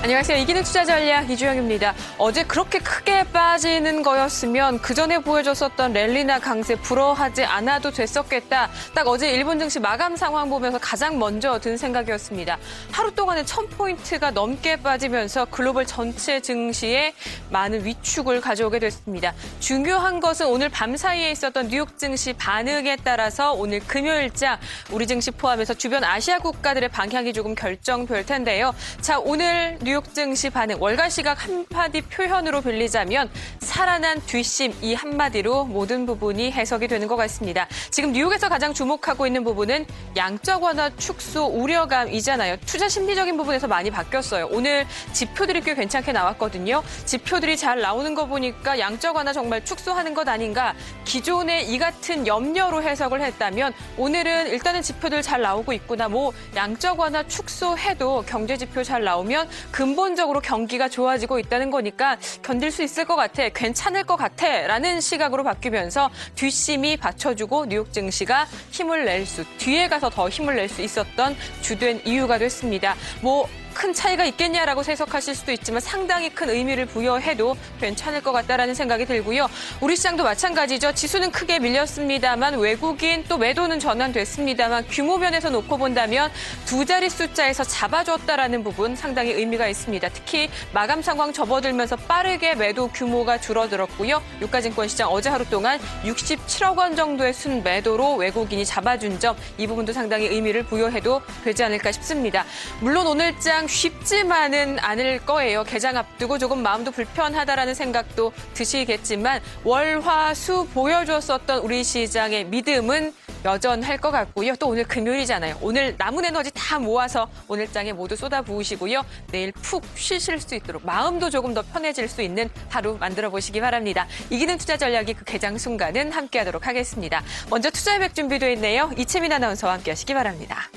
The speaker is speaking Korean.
안녕하세요. 이기는 투자 전략 이주영입니다. 어제 그렇게 크게 빠지는 거였으면 그 전에 보여줬었던 랠리나 강세 불어하지 않아도 됐었겠다. 딱 어제 일본 증시 마감 상황 보면서 가장 먼저 든 생각이었습니다. 하루 동안에 1000포인트가 넘게 빠지면서 글로벌 전체 증시에 많은 위축을 가져오게 됐습니다. 중요한 것은 오늘 밤 사이에 있었던 뉴욕 증시 반응에 따라서 오늘 금요일자 우리 증시 포함해서 주변 아시아 국가들의 방향이 조금 결정될 텐데요. 자, 오늘 뉴욕 증시 반응 월간 시각 한마디 표현으로 빌리자면 살아난 뒷심 이 한마디로 모든 부분이 해석이 되는 것 같습니다. 지금 뉴욕에서 가장 주목하고 있는 부분은 양적 완화 축소 우려감이잖아요. 투자 심리적인 부분에서 많이 바뀌었어요. 오늘 지표들이 꽤 괜찮게 나왔거든요. 지표들이 잘 나오는 거 보니까 양적 완화 정말 축소하는 것 아닌가. 기존에 이 같은 염려로 해석을 했다면 오늘은 일단은 지표들 잘 나오고 있구나. 뭐 양적 완화 축소해도 경제 지표 잘 나오면 근본적으로 경기가 좋아지고 있다는 거니까 견딜 수 있을 것 같아. 괜찮을 것 같아. 라는 시각으로 바뀌면서 뒷심이 받쳐주고 뉴욕 증시가 힘을 낼 수, 뒤에 가서 더 힘을 낼 수 있었던 주된 이유가 됐습니다. 뭐 큰 차이가 있겠냐라고 해석하실 수도 있지만 상당히 큰 의미를 부여해도 괜찮을 것 같다라는 생각이 들고요. 우리 시장도 마찬가지죠. 지수는 크게 밀렸습니다만 외국인 또 매도는 전환됐습니다만 규모 면에서 놓고 본다면 두 자리 숫자에서 잡아줬다라는 부분 상당히 의미가 있습니다. 특히 마감 상황 접어들면서 빠르게 매도 규모가 줄어들었고요. 유가증권 시장 어제 하루 동안 67억 원 정도의 순 매도로 외국인이 잡아준 점 이 부분도 상당히 의미를 부여해도 되지 않을까 싶습니다. 물론 오늘장 쉽지만은 않을 거예요. 개장 앞두고 조금 마음도 불편하다라는 생각도 드시겠지만 월화수 보여줬었던 우리 시장의 믿음은 여전할 것 같고요. 또 오늘 금요일이잖아요. 오늘 남은 에너지 다 모아서 오늘장에 모두 쏟아부으시고요. 내일 푹 쉬실 수 있도록 마음도 조금 더 편해질 수 있는 하루 만들어 보시기 바랍니다. 이기는 투자 전략이 그 개장 순간은 함께하도록 하겠습니다. 먼저 투자 예백 준비되어 있네요. 이채민 아나운서와 함께하시기 바랍니다.